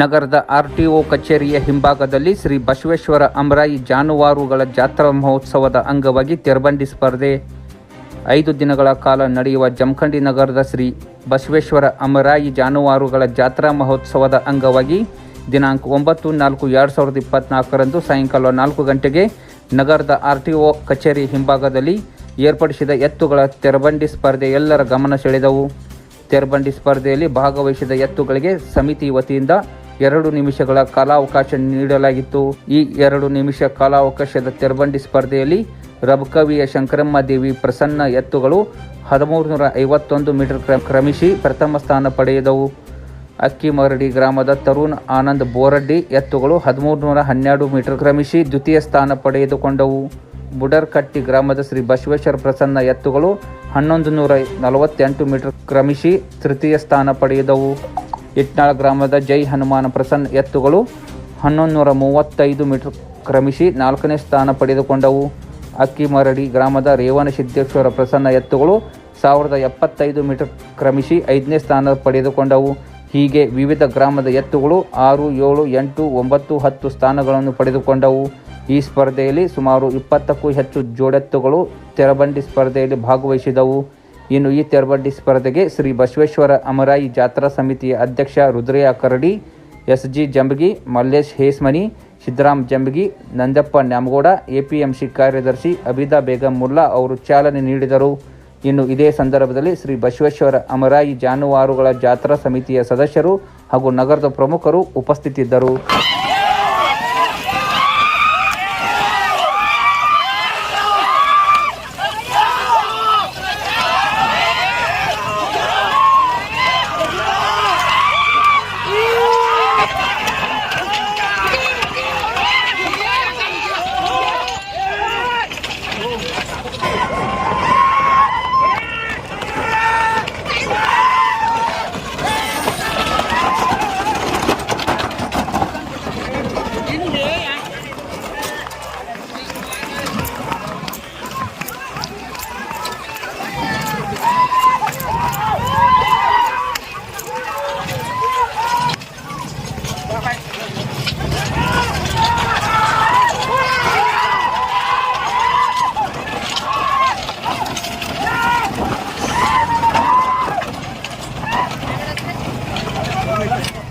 ನಗರದ ಆರ್ಟಿಒ ಕಚೇರಿಯ ಹಿಂಭಾಗದಲ್ಲಿ ಶ್ರೀ ಬಸವೇಶ್ವರ ಅಮರಾಯಿ ಜಾನುವಾರುಗಳ ಜಾತ್ರಾ ಮಹೋತ್ಸವದ ಅಂಗವಾಗಿ ತೆರಬಂಡಿ ಸ್ಪರ್ಧೆ. ಐದು ದಿನಗಳ ಕಾಲ ನಡೆಯುವ ಜಮಖಂಡಿ ನಗರದ ಶ್ರೀ ಬಸವೇಶ್ವರ ಅಮರಾಯಿ ಜಾನುವಾರುಗಳ ಜಾತ್ರಾ ಮಹೋತ್ಸವದ ಅಂಗವಾಗಿ ದಿನಾಂಕ ಒಂಬತ್ತು, ನಾಲ್ಕು, ಎರಡು ಸಾವಿರದ ಇಪ್ಪತ್ನಾಲ್ಕರಂದು ಸಾಯಂಕಾಲ ನಾಲ್ಕು ಗಂಟೆಗೆ ನಗರದ ಆರ್ ಟಿ ಒ ಕಚೇರಿ ಹಿಂಭಾಗದಲ್ಲಿ ಏರ್ಪಡಿಸಿದ ಎತ್ತುಗಳ ತೆರಬಂಡಿ ಸ್ಪರ್ಧೆ ಎಲ್ಲರ ಗಮನ ಸೆಳೆದವು. ತೆರಬಂಡಿ ಸ್ಪರ್ಧೆಯಲ್ಲಿ ಭಾಗವಹಿಸಿದ ಎತ್ತುಗಳಿಗೆ ಸಮಿತಿ ವತಿಯಿಂದ ಎರಡು ನಿಮಿಷಗಳ ಕಾಲಾವಕಾಶ ನೀಡಲಾಗಿತ್ತು. ಈ ಎರಡು ನಿಮಿಷ ಕಾಲಾವಕಾಶದ ತೆರಬಂಡಿ ಸ್ಪರ್ಧೆಯಲ್ಲಿ ರಬಕವಿಯ ಶಂಕರಮ್ಮ ದೇವಿ ಪ್ರಸನ್ನ ಎತ್ತುಗಳು ಹದಿಮೂರು ನೂರ ಐವತ್ತೊಂದು ಮೀಟರ್ ಕ್ರ- ಕ್ರಮಿಸಿ ಪ್ರಥಮ ಸ್ಥಾನ ಪಡೆದವು ಅಕ್ಕಿಮರಡಿ ಗ್ರಾಮದ ತರುಣ್ ಆನಂದ್ ಬೋರಡ್ಡಿ ಎತ್ತುಗಳು ಹದಿಮೂರು ನೂರ ಹನ್ನೆರಡು ಮೀಟರ್ ಕ್ರಮಿಸಿ ದ್ವಿತೀಯ ಸ್ಥಾನ ಪಡೆದುಕೊಂಡವು. ಬುಡರ್ಕಟ್ಟಿ ಗ್ರಾಮದ ಶ್ರೀ ಬಸವೇಶ್ವರ ಪ್ರಸನ್ನ ಎತ್ತುಗಳು ಹನ್ನೊಂದು ನೂರ ನಲವತ್ತೆಂಟು ಮೀಟರ್ ಕ್ರಮಿಸಿ ತೃತೀಯ ಸ್ಥಾನ ಪಡೆದವು ಇಟ್ನಾಳ ಗ್ರಾಮದ ಜೈ ಹನುಮಾನ ಪ್ರಸನ್ನ ಎತ್ತುಗಳು ಹನ್ನೊಂದು ನೂರ ಮೂವತ್ತೈದು ಮೀಟರ್ ಕ್ರಮಿಸಿ ನಾಲ್ಕನೇ ಸ್ಥಾನ ಪಡೆದುಕೊಂಡವು. ಅಕ್ಕಿಮರಡಿ ಗ್ರಾಮದ ರೇವಣ ಸಿದ್ದೇಶ್ವರ ಪ್ರಸನ್ನ ಎತ್ತುಗಳು ಸಾವಿರದ ಎಪ್ಪತ್ತೈದು ಮೀಟರ್ ಕ್ರಮಿಸಿ ಐದನೇ ಸ್ಥಾನ ಪಡೆದುಕೊಂಡವು. ಹೀಗೆ ವಿವಿಧ ಗ್ರಾಮದ ಎತ್ತುಗಳು ಆರು, ಏಳು, ಎಂಟು, ಒಂಬತ್ತು, ಹತ್ತು ಸ್ಥಾನಗಳನ್ನು ಪಡೆದುಕೊಂಡವು. ಈ ಸ್ಪರ್ಧೆಯಲ್ಲಿ ಸುಮಾರು ಇಪ್ಪತ್ತಕ್ಕೂ ಹೆಚ್ಚು ಜೋಡೆತ್ತುಗಳು ತೆರಬಂಡಿ ಸ್ಪರ್ಧೆಯಲ್ಲಿ ಭಾಗವಹಿಸಿದವು. ಇನ್ನು ಈ ತೆರಬಂಡಿ ಸ್ಪರ್ಧೆಗೆ ಶ್ರೀ ಬಸವೇಶ್ವರ ಅಮರಾಯಿ ಜಾತ್ರಾ ಸಮಿತಿಯ ಅಧ್ಯಕ್ಷ Rudrayya Karadi S G Jambagi, Mallesh Hesmani, Siddaram Jambagi, Nandappa Nyamagouda, APMC ಕಾರ್ಯದರ್ಶಿ ಅಬಿದಾ ಬೇಗಂ ಮುಲ್ಲಾ ಅವರು ಚಾಲನೆ ನೀಡಿದರು. ಇನ್ನು ಇದೇ ಸಂದರ್ಭದಲ್ಲಿ ಶ್ರೀ ಬಸವೇಶ್ವರ ಅಮರಾಯಿ ಜಾನುವಾರುಗಳ ಜಾತ್ರಾ ಸಮಿತಿಯ ಸದಸ್ಯರು ಹಾಗೂ ನಗರದ ಪ್ರಮುಖರು ಉಪಸ್ಥಿತಿದ್ದರು. আসসালামাইকুম